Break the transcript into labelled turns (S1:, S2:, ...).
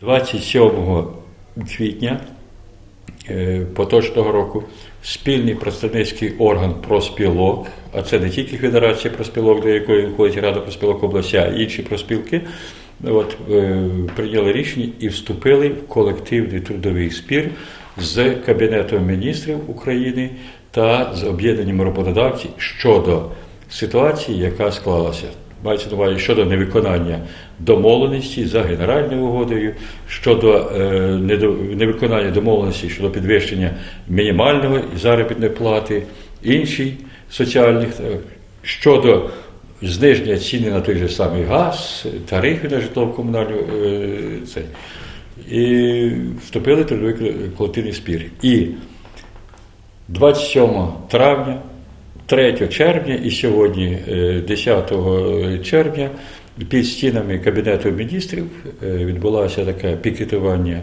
S1: 27 квітня е, поточного року спільний представницький орган проспілок, а це не тільки Федерація проспілок, до якої входить Рада проспілок області, а інші проспілки, от, е, прийняли рішення і вступили в колективний трудовий спір з Кабінетом міністрів України та з об'єднанням роботодавців щодо ситуації, яка склалася. Мається на увазі щодо невиконання домовленості за генеральною угодою, щодо е, невиконання домовленості щодо підвищення мінімальної заробітної плати, інші соціальних, е, щодо зниження ціни на той же самий газ, тарифи на житлово-комунальну е, це. І вступили в трудовий колективний спір. І 27 травня, 3 червня і сьогодні, е, 10 червня, під стінами Кабінету міністрів е, відбулося таке пікетування